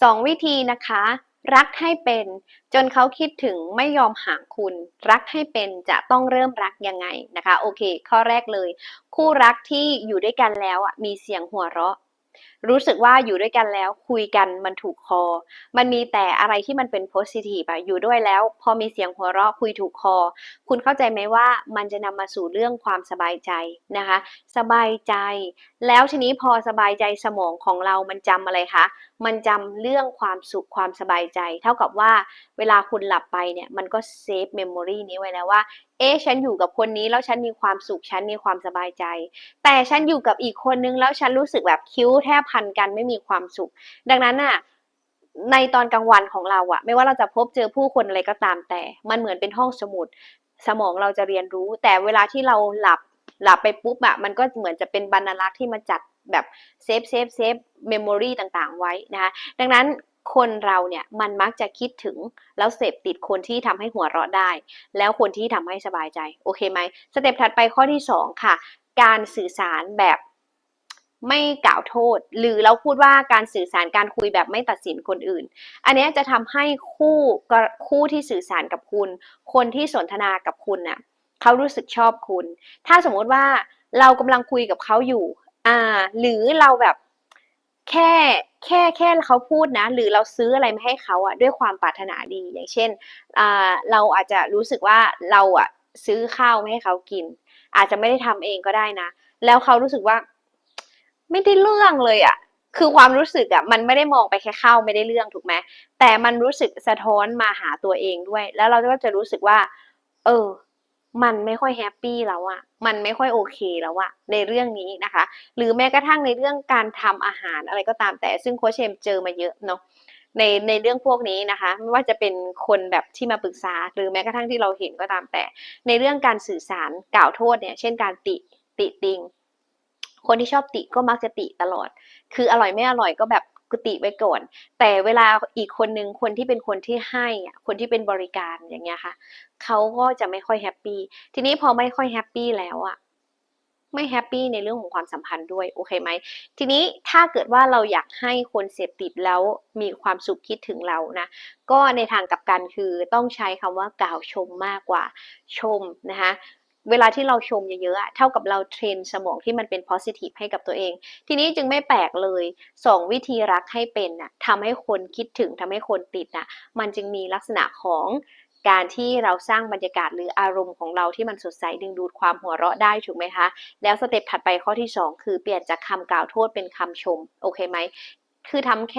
สองวิธีนะคะ รักให้เป็น จนเขาคิดถึงไม่ยอมห่างคุณ รักให้เป็นจะต้องเริ่มรักยังไงนะคะ โอเค ข้อแรกเลย คู่รักที่อยู่ด้วยกันแล้วอะมีเสียงหัวเราะ รู้สึกว่าอยู่ด้วยกันแล้วคุยกันมันถูกคอ มันมีแต่อะไรที่มันเป็นโพสิทีฟอะอยู่ด้วยแล้ว พอมีเสียงหัวเราะคุยถูกคอ คุณเข้าใจไหมว่ามันจะนำมาสู่เรื่องความสบายใจนะคะ สบายใจ แล้วทีนี้พอสบายใจสมองของเรามันจำอะไรคะมันจำเรื่องความสุขความสบายใจ เท่ากับว่าเวลาคุณหลับไปเนี่ยมันก็เซฟเมมโมรีนี้ไว้แล้วว่าเอ๊ะฉันอยู่กับคนนี้แล้วฉันมีความสุขฉันมีความสบายใจ แต่ฉันอยู่กับอีกคนนึงแล้วฉันรู้สึกแบบคิ้วแทบพันกันไม่มีความสุข ดังนั้นน่ะในตอนกลางวันของเราอะไม่ว่าเราจะพบเจอผู้คนอะไรก็ตามแต่ มันเหมือนเป็นห้องสมุด สมองเราจะเรียนรู้ แต่เวลาที่เราหลับหลับไปปุ๊บอะมันก็เหมือนจะเป็นบรรลักษ์ที่มาจัดแบบเซฟเซฟเซฟเมมโมรีต่างๆ ไว้นะคะดังนั้น คนเราเนี่ยมันมักจะคิดถึงแล้วเสพติดคนที่ทำให้หัวเราะได้ แล้วคนที่ทำให้สบายใจ โอเคไหมสเต็ปถัดไปข้อที่ 2 ค่ะ การสื่อสารแบบไม่กล่าวโทษ หรือเราพูดว่าการสื่อสารการคุยแบบไม่ตัดสินคนอื่น อันนี้จะทำให้คู่ก็คู่ที่สื่อสารกับคุณ คนที่สนทนากับคุณน่ะเขารู้สึกชอบคุณ ถ้าสมมติว่าเรากำลังคุยกับเขาอยู่อ่าหรือเราแบบ แค่แค่แค่เขาพูดนะ หรือเราซื้ออะไรมาให้เขาอะด้วยความปรารถนาดีอย่างเช่นเราอาจจะรู้สึกว่าเราอะซื้อข้าวมาให้เขากิน อาจจะไม่ได้ทำเองก็ได้นะ แล้วเขารู้สึกว่า ไม่ได้เรื่องเลยอะคือความรู้สึกอะมันไม่ได้มองไปแค่ข้าวไม่ได้เรื่องถูกไหมแต่มันรู้สึกสะท้อนมาหาตัวเองด้วย แล้วเราก็จะรู้สึกว่า เออ มันไม่ค่อยแฮปปี้แล้วอะมันไม่ค่อยโอเคแล้วอะในเรื่องนี้นะคะ หรือแม้กระทั่งในเรื่องการทำอาหารอะไรก็ตามแต่ซึ่งโคชเชมเจอมาเยอะเนาะในในเรื่องพวกนี้นะคะ ไม่ว่าจะเป็นคนแบบที่มาปรึกษา หรือแม้กระทั่งที่เราเห็นก็ตามแต่ ในเรื่องการสื่อสารกล่าวโทษเนี่ย เช่นการติติติงคนที่ชอบติก็มักจะติตลอด คืออร่อยไม่อร่อยก็แบบ กุติไว้ก่อน แต่เวลาอีกคนนึงคนที่เป็นคนที่ให้คนที่เป็นบริการอย่างเงี้ยค่ะเขาก็จะไม่ค่อยแฮปปี้ทีนี้พอไม่ค่อยแฮปปี้แล้วอะไม่แฮปปี้ในเรื่องของความสัมพันธ์ด้วยโอเคไหมทีนี้ถ้าเกิดว่าเราอยากให้คนเสพติดแล้วมีความสุขคิดถึงเรานะก็ในทางกลับกันคือต้องใช้คำว่ากล่าวชมมากกว่าชมนะคะ เวลาที่เราชมเยอะๆเท่ากับเราเทรนสมองที่มันเป็น positive ให้กับตัวเอง ทีนี้จึงไม่แปลกเลยสองวิธีรักให้เป็นน่ะทำให้คนคิดถึงทำให้คนติดน่ะมันจึงมีลักษณะของการที่เราสร้างบรรยากาศหรืออารมณ์ของเราที่มันสดใสดึงดูดความหัวเราะได้ถูกไหมคะ แล้วสเต็ปถัดไปข้อที่ 2 คือเปลี่ยนจากคำกล่าวโทษเป็นคำชม โอเคไหม คือทำแค่